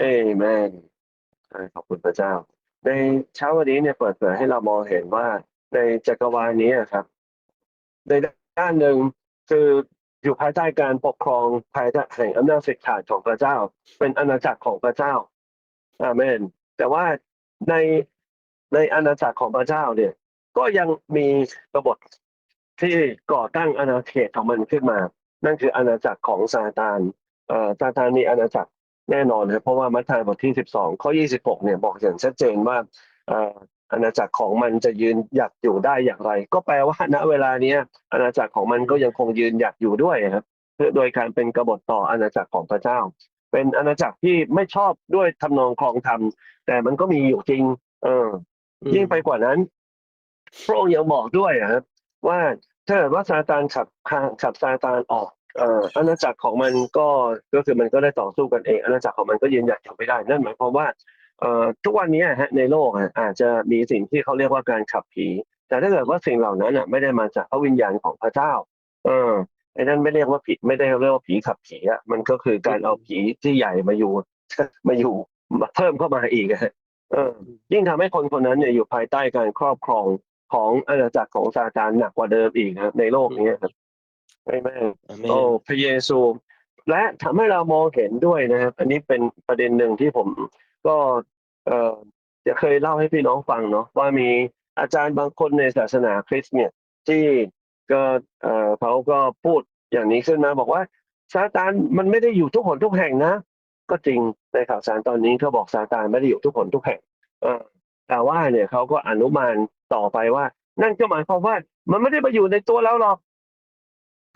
เอเมนใช่ขอบคุณพระเจ้า ในเช้าวันนี้เนี่ยเปิดเผยให้เรามองเห็นว่าในจักรวาลนี้ครับ ในด้านหนึ่งคืออยู่ภายใต้การปกครองภายใต้แห่งอำนาจสิทธิขาดของพระเจ้า เป็นอาณาจักรของพระเจ้าอาเมน แต่ว่าในในอาณาจักรของพระเจ้าเนี่ย ก็ยังมีกบฏที่ก่อตั้งอาณาเขตของมันขึ้นมา นั่นคืออาณาจักรของซาตานเอ่อซาตานมีอาณาจักร แน่นอนครับเพราะว่ามัทธิวบทที่ 12 ข้อ 26 เนี่ยบอกอย่างชัดเจนว่าเอ่ออาณาจักรของมันจะยืนหยัดอยู่ได้อย่างไร ก็แปลว่าณเวลาเนี้ยอาณาจักรของมันก็ยังคงยืนหยัดอยู่ด้วยครับเพื่อโดยการเป็นกบฏต่ออาณาจักรของพระเจ้า เป็นอาณาจักรที่ไม่ชอบด้วยทำนองครองธรรม แต่มันก็มีอยู่จริง เออ ยิ่งไปกว่านั้นพระองค์ยังบอกด้วยนะครับว่าถ้าเกิดว่าซาตานขับขับซาตานออก เอ่ออาณาจักรของมันก็ก็คือมันก็ได้ต่อสู้กันเองอาณาจักรของมันก็ยืนหยัดอยู่ไม่ได้นั่นหมายความว่าเอ่อทุกวันนี้ฮะในโลกอะอาจจะมีสิ่งที่เขาเรียกว่าการขับผี แต่ถ้าเกิดว่าสิ่งเหล่านั้นอะไม่ได้มาจากพระวิญญาณของพระเจ้า เออไอ้นั่นไม่เรียกว่าผีไม่ได้เรียกว่าผีขับผีอะมันก็คือการเอาผีที่ใหญ่มาอยู่มาอยู่มาเพิ่มเข้ามาอีกอะฮะเออยิ่งทำให้คนคนนั้นเนี่ยอยู่ภายใต้การครอบครองของอาณาจักรของซาตานหนักกว่าเดิมอีกครับในโลกนี้ครับ ไม่แม่นอาเมโอ้นพระเยซู และทำให้เรามองเห็นด้วยนะครับ อันนี้เป็นประเด็นหนึ่งที่ผมก็เอ่อจะเคยเล่าให้พี่น้องฟังเนาะว่ามีอาจารย์บางคนในศาสนาคริสต์เนี่ย ที่ก็เอ่อเขาก็พูดอย่างนี้ขึ้นมาบอกว่าซาตานมันไม่ได้อยู่ทุกหนทุกแห่งนะ ก็จริงในข่าวสารตอนนี้เขาบอกซาตานไม่ได้อยู่ทุกหนทุกแห่งเออแต่ว่าเนี่ยเขาก็อนุมานต่อไปว่า นั่นก็หมายความว่ามันไม่ได้มาอยู่ในตัวเราหรอก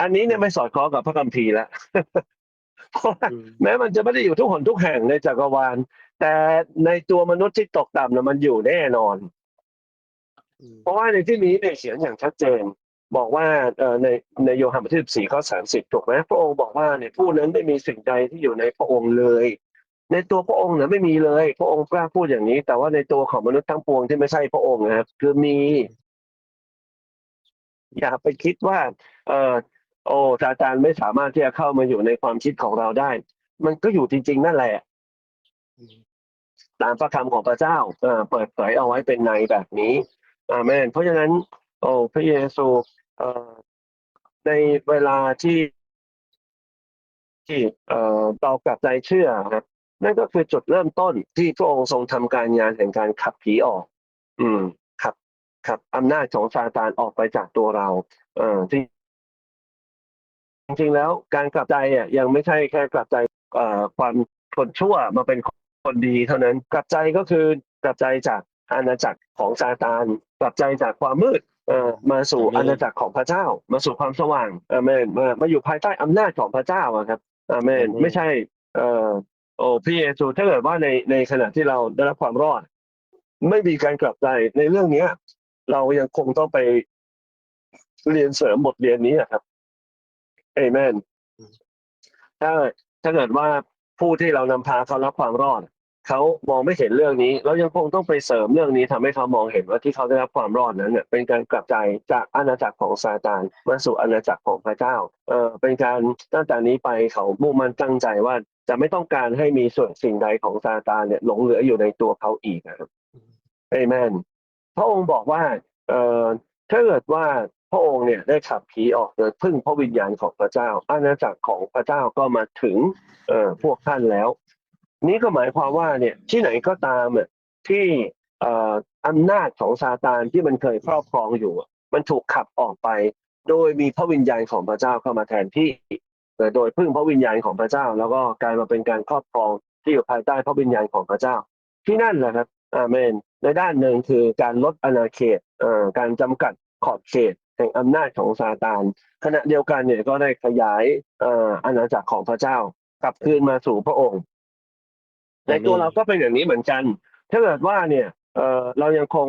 อันนี้เนี่ยไม่สอดคล้องกับพระคัมภีร์แล้วเพราะว่าอืมแม้มันจะไม่ได้อยู่ทุกหนทุกแห่งในจักรวาล แต่ในตัวมนุษย์ที่ตกต่ำนะมันอยู่แน่นอนอืมเพราะว่าในที่นี้เนี่ยเขียนอย่างชัดเจน บอกว่าเอ่อในในโยฮันบทที่14ข้อ30ถูกไหมพระองค์บอกว่าเนี่ยผู้นั้นไม่มีสิ่งใดที่อยู่ในพระองค์เลย ในตัวพระองค์เนี่ยไม่มีเลย พระองค์กล้าพูดอย่างนี้ แต่ว่าในตัวของมนุษย์ทั้งปวงที่ไม่ใช่พระองค์นะครับคือมีอย่าไปคิดว่า เออ โอ้ซาตานไม่สามารถที่จะเข้ามาอยู่ในความคิดของเราได้ มันก็อยู่จริง ๆ นั่นแหละ ตามพระคำของพระเจ้าเอ่อเปิดเผยเอาไว้เป็นในแบบนี้อาเมนเพราะฉะนั้น โอ้พระเยซูเอ่อในเวลาที่ที่เอ่อเรากลับใจเชื่อครับนั่นก็คือจุดเริ่มต้นที่พระองค์ทรงทำการงานแห่งการขับผีออก อืมขับขับอำนาจของซาตานออกไปจากตัวเรา เอ่อที่ จริงๆแล้วการกลับใจอะยังไม่ใช่แค่กลับใจเอ่อความคนชั่วมาเป็นคนดีเท่านั้น กลับใจก็คือกลับใจจากอาณาจักรของซาตานกลับใจจากความมืดเอ่อมาสู่อาณาจักรของพระเจ้า มาสู่ความสว่างอาเมนมามาอยู่ภายใต้อำนาจของพระเจ้าอะครับอาเมนไม่ใช่เอ่อโอ้พี่เยซูถ้าเกิดว่าในในขณะที่เราได้รับความรอด ไม่มีการกลับใจในเรื่องเนี้ย เรายังคงต้องไปเรียนเสริมบทเรียนนี้นะครับ เอเมนอืมถ้าถ้าเกิดว่าผู้ที่เรานำพาเขารับความรอด เขามองไม่เห็นเรื่องนี้ เรายังคงต้องไปเสริมเรื่องนี้ทำให้เขามองเห็นว่าที่เขาได้รับความรอดนั้นเนี่ยเป็นการกลับใจจากอาณาจักรของซาตานมาสู่อาณาจักรของพระเจ้าเออเป็นการตั้งแต่นี้ไปเขามุ่งมั่นตั้งใจว่าจะไม่ต้องการให้มีส่วนสิ่งใดของซาตานเนี่ยหลงเหลืออยู่ในตัวเขาอีกนะครับเอเมนพระองค์บอกว่าเอ่อถ้าเกิดว่าพ ระองค์เนี่ยได้ขับผีออกโดยพึ่งพระวิญญาณของพระเจ้า อาณาจักรของพระเจ้าก็มาถึงเอ่อพวกท่านแล้ว นี่ก็หมายความว่าเนี่ยที่ไหนก็ตามอะที่เอ่ออำนาจของซาตานที่มันเคยครอบครองอยู่ มันถูกขับออกไป โดยมีพระวิญญาณของพระเจ้าเข้ามาแทนที่โดยพึ่งพระวิญญาณของพระเจ้า แล้วก็กลายมาเป็นการครอบครองที่อยู่ภายใต้พระวิญญาณของพระเจ้า ที่นั่นแหละครับอาเมนในด้านหนึ่งคือการลดอาณาเขตเอ่อการจำกัดขอบเขต แห่งอำนาจของซาตาน ขณะเดียวกันเนี่ยก็ได้ขยายอาณาจักรของพระเจ้ากลับคืนมาสู่พระองค์ ในตัวเราก็เป็นอย่างนี้เหมือนกัน ถ้าเกิดว่าเนี่ยเรายังคง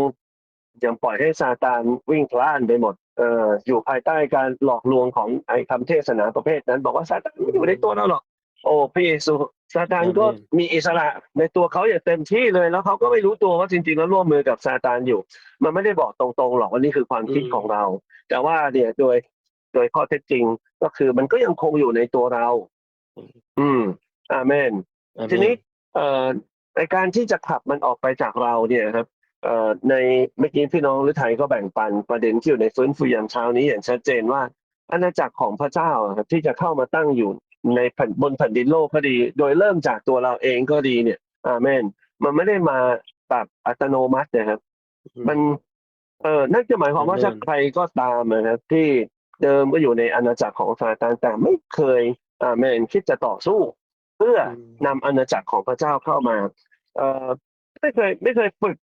ยังปล่อยให้ซาตานวิ่งพล่านไปหมดเอ่ออยู่ภายใต้การหลอกลวงของไอ้คำเทศนาประเภทนั้น บอกว่าซาตานไม่อยู่ในตัวเราหรอกโอ้พระเยซูซาตานก็มีอิสระในตัวเขาอย่างเต็มที่เลย แล้วเขาก็ไม่รู้ตัวว่าจริงๆแล้วร่วมมือกับซาตานอยู่ มันไม่ได้บอกตรงๆหรอกว่านี่คือความคิดของเรา แต่ว่าเนี่ยโดยโดยข้อเท็จจริงก็คือมันก็ยังคงอยู่ในตัวเรา อืมอาเมนอาเมทีนี้เอ่อในการที่จะขับมันออกไปจากเราเนี่ยครับเอ่อในเมื่อกี้พี่น้องหรือไทยก็แบ่งปันประเด็นที่อยู่ในฟื้นฟูยามเช้านี้อย่างชัดเจนว่าอาณาจักรของพระเจ้าอะครับที่จะเข้ามาตั้งอยู่ ในแผ่นบนแผ่นดินโลกก็ดี โดยเริ่มจากตัวเราเองก็ดีเนี่ย อาเมน มันไม่ได้มาแบบอัตโนมัตินะครับ มันเออนั่นจะหมายความว่า Amen ถ้าใครก็ตามนะครับที่เดิมก็อยู่ในอาณาจักรของซาตานแต่ไม่เคยอาเมนคิดจะต่อสู้ เพื่ออืมนำอาณาจักรของพระเจ้าเข้ามา เอ่อไม่เคยไม่เคยฝึก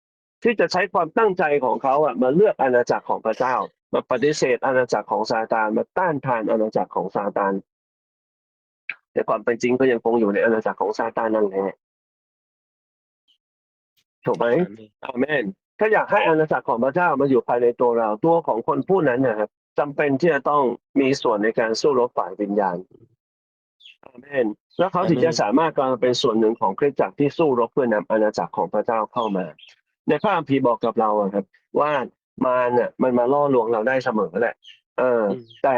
ที่จะใช้ความตั้งใจของเขาอะมาเลือกอาณาจักรของพระเจ้า มาปฏิเสธอาณาจักรของซาตานมาต้านทานอาณาจักรของซาตาน แต่ความเป็นจริงก็ยังคงอยู่ในอาณาจักรของซาตานนั่นแหละถูกไหมอาเมนถ้าอยากให้อาณาจักรของพระเจ้ามาอยู่ภายในตัวเราตัวของคนผู้นั้นนะครับจำเป็นที่จะต้องมีส่วนในการสู้รบฝ่ายวิญญาณอาเมนแล้วเขาถึงอาเมนจะสามารถกลายมาเป็นส่วนหนึ่งของคริสตจักรที่สู้รบเพื่อนำอาณาจักรของพระเจ้าเข้ามา ในพระคัมภีร์บอกกับเราอะครับ ว่ามันน่ะ มันมาล่อลวงเราได้เสมอแหละ เอออืมแต่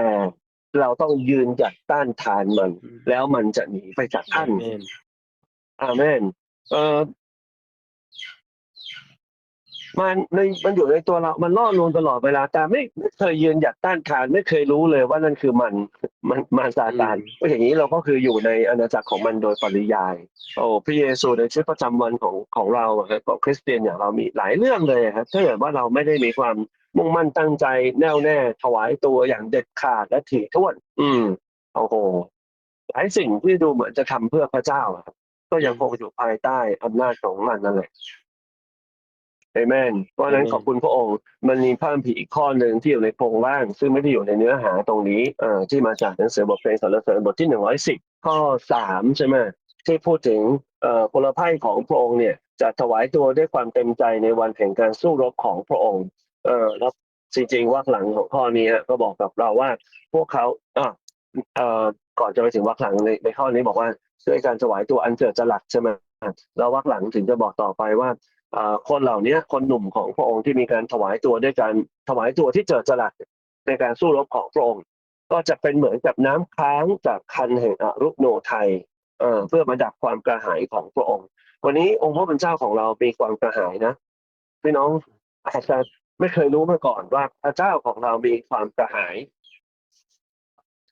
เราต้องยืนหยัดต้านทานมันอืมแล้วมันจะหนีไปจากท่านอาเมนอาเมนเออมันในมันอยู่ในตัวเรา มันล่อลวงตลอดเวลา แต่ไม่ไม่เคยยืนหยัดต้านทานไม่เคยรู้เลยว่านั่นคือมัน มันมาซาตานเพราะอย่างนี้เราก็คืออยู่ในอาณาจักรของมันโดยปริยาย โอ้พระเยซูในชีวิตประจำวันของของเราอะครับของคริสเตียนอย่างเรามีหลายเรื่องเลยอะครับถ้าเกิดว่าเราไม่ได้มีความ มุ่งมั่นตั้งใจแน่วแน่ถวายตัวอย่างเด็ดขาดและถี่ถ้วน อืมโอ้โหหลายสิ่งที่ดูเหมือนจะทำเพื่อพระเจ้าอะครับก็ยังคงอยู่ภายใต้อำนาจของมันนั่นแหละเอเมนเพราะฉะนั้น Amen ขอบคุณพระองค์ มันมีพระคัมภีร์อีกข้อหนึ่งที่อยู่ในโครงร่าง ซึ่งไม่ได้อยู่ในเนื้อหาตรงนี้เอ่อที่มาจากหนังสือบทเพลงสรรเสริญบทที่หนึ่งร้อยสิบข้อสามใช่ไหมที่พูดถึงเอ่อพลภัยของพระองค์เนี่ยจะถวายตัวด้วยความเต็มใจในวันแห่งการสู้รบของพระองค์ เออแล้วจริงๆวรรคหลังของข้อนี้ก็บอกกับเราว่า พวกเขาอะเอ่อก่อนจะไปถึงวรรคหลังในในข้อนี้บอกว่าด้วยการถวายตัวอันเจิดจรัสใช่ไหมแล้ววรรคหลังถึงจะบอกต่อไปว่าอ่คนเหล่านี้คนหนุ่มของพระองค์ที่มีการถวายตัวด้วยการถวายตัวที่เจิดจรัสในการสู้รบของพระองค์ ก็จะเป็นเหมือนกับน้ำค้างจากคันแห่งอรุโนไทยเอ่อเพื่อมาดับความกระหายของพระองค์ วันนี้องค์พระผู้เป็นเจ้าของเรามีความกระหายนะพี่น้องอาจจะ ไม่เคยรู้มาก่อนว่าพระเจ้าของเรามีความกระหาย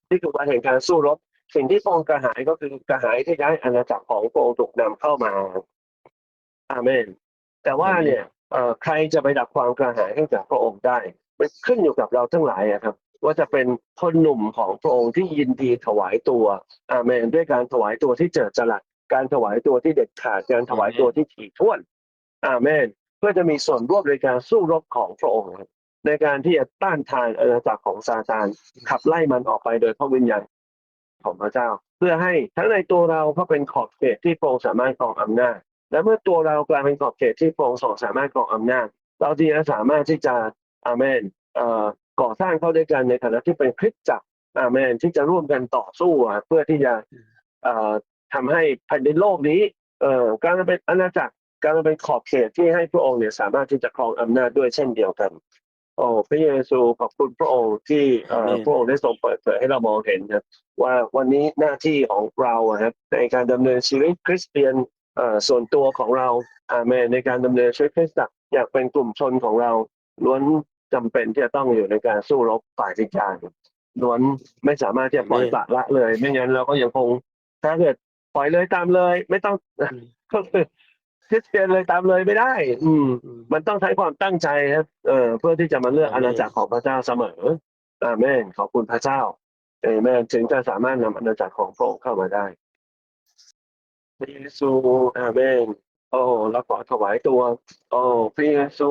นี่คือวันแห่งการสู้รบสิ่งที่พระองค์กระหายก็คือกระหายที่จะให้อาณาจักรของพระองค์ถูกนำเข้ามา อาเมน แต่ว่าเนี่ยเอ่อใครจะไปดับความกระหายให้กับพระองค์ได้ มันขึ้นอยู่กับเราทั้งหลายอะครับ ว่าจะเป็นคนหนุ่มของพระองค์ที่ยินดีถวายตัว อาเมน ด้วยการถวายตัวที่เจิดจรัสการถวายตัวที่เด็ดขาดการถวายตัวที่ถี่ถ้วน อาเมน เพื่อจะมีส่วนร่วมในการสู้รบของพระองค์ในการที่จะต้านทานอาณาจักรของซาตานขับไล่มันออกไปโดยพระวิญญาณของพระเจ้า เพื่อให้ทั้งในตัวเราก็เป็นขอบเขตที่พระองค์สามารถครองอำนาจ และเมื่อตัวเรากลายเป็นขอบเขตที่พระองค์ทรงสามารถครองอำนาจ เราจึงจะสามารถที่จะอาเมนเอ่อก่อสร้างเข้าด้วยกันในฐานะที่เป็นคริสตจักรอาเมนที่จะร่วมกันต่อสู้เพื่อที่จะเอ่อทำให้แผ่นดินโลกนี้เอ่อการมาเป็นอาณาจักร การมาเป็นขอบเขตที่ให้พระองค์เนี่ยสามารถที่จะครองอำนาจด้วยเช่นเดียวกัน โอ้พระเยซูขอบคุณพระองค์ที่เอ่อ Amen พระองค์ได้ทรงเปิดเผยให้เรามองเห็นครับว่าวันนี้หน้าที่ของเราอะครับในการดำเนินชีวิตคริสเตียนเอ่อส่วนตัวของเราอาเมนในการดำเนินชีวิตคริสตจักรอยากเป็นกลุ่มชนของเราล้วนจำเป็นที่จะต้องอยู่ในการสู้รบฝ่ายวิญญาณล้วนไม่สามารถที่จะปล่อย Amen ปละละเลย ไม่งั้นเราก็ยังคงถ้าเกิดปล่อยเลยตามเลย ไม่ต้องอืมก็คือ คริสเตียนเลยตามเลยไม่ได้อืมอืม มันต้องใช้ความตั้งใจครับเอ่อเพื่อที่จะมาเลือกอาอาเมนณาจักรของพระเจ้าเสมออาเมนขอบคุณพระเจ้าเอเมนถึงจะสามารถนำอาณาจักรของพระองค์เข้ามาได้พระเยซูอาเมนโอ้เราขอถวายตัว โอ้พระเยซู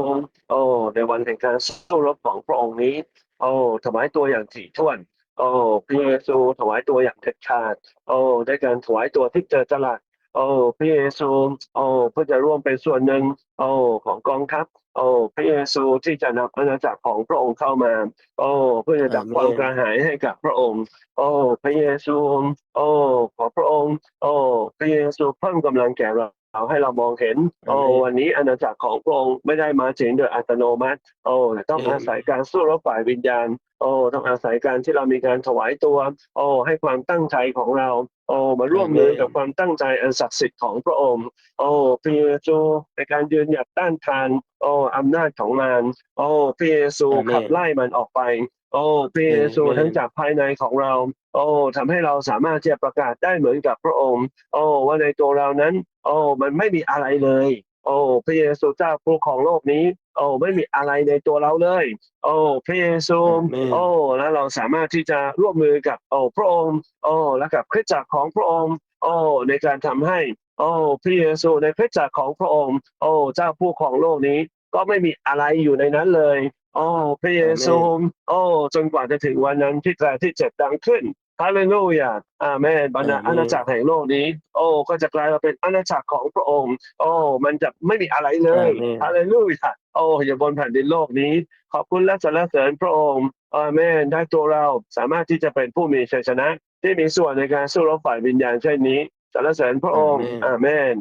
โอ้ในวันแห่งการสู้รบของพระองค์นี้ โอ้ถวายตัวอย่างถี่ถ้วน โอ้พระเยซูถวายตัวอย่างเด็ดขาด โอ้ได้การถวายตัวที่เจอจรัส โอ้พระเยซูโอ้เพื่อจะร่วมเป็นส่วนหนึ่งโอ้ของกองทัพโอ้พระเยซูที่จะนำอาณาจักรของพระองค์เข้ามา โอ้เพื่อจะดับความกระหายให้กับพระองค์ โอ้พระเยซู โอ้ขอพระองค์ โอ้พระเยซูเพิ่มกำลังแก่เรา เอาให้เรามองเห็น โอ้อาเมนวันนี้อาณาจักรของพระองค์ไม่ได้มาถึงโดยอัตโนมัติ โอ้แต่ต้องอาเมนอาศัยการสู้รบฝ่ายวิญญาณ โอ้ต้องอาศัยการที่เรามีการถวายตัว โอ้ให้ความตั้งใจของเรา โอ้มาร่วมมือกับความตั้งใจอันศักดิ์สิทธิ์ของพระองค์ โอ้พระเยซูในการยืนหยัดต้านทาน โอ้อำนาจของมัน โอ้พระเยซูอาเมนขับไล่มันออกไป โอ้พระเยซูอาเมนทั้งจากภายในของเรา โอ้ทำให้เราสามารถที่จะประกาศได้เหมือนกับพระองค์ โอ้ว่าในตัวเรานั้น โอ้มันไม่มีอะไรเลย โอ้พระเยซูเจ้าผู้ของโลกนี้ โอ้ไม่มีอะไรในตัวเราเลย โอ้พระเยซูอาเมนโอ้แล้วเราสามารถที่จะร่วมมือกับโอ้พระองค์ โอ้และกับคริสตจักรของพระองค์ โอ้ในการทำให้ โอ้พระเยซูในคริสตจักรของพระองค์ โอ้เจ้าผู้ของโลกนี้ก็ไม่มีอะไรอยู่ในนั้นเลย โอ้พระเยซูโอ้จนกว่าจะถึงวันนั้นที่แตรที่เจ็ดดังขึ้นฮาเลลูยาอาเมนบรรดาอาเมนอาณาจักรแห่งโลกนี้ โอ้ ก็จะกลายมาเป็นอาณาจักรของพระองค์ โอ้ มันจะไม่มีอะไรเลยอาเมนฮาเลลูยาโอ้อย่าบนแผ่นดินโลกนี้ ขอบคุณและสรรเสริญพระองค์อาเมนได้ตัวเราสามารถที่จะเป็นผู้มีชัยชนะ ที่มีส่วนในการสู้รบฝ่ายวิญญาณเช่นนี้สรรเสริญพระองค์อาเมน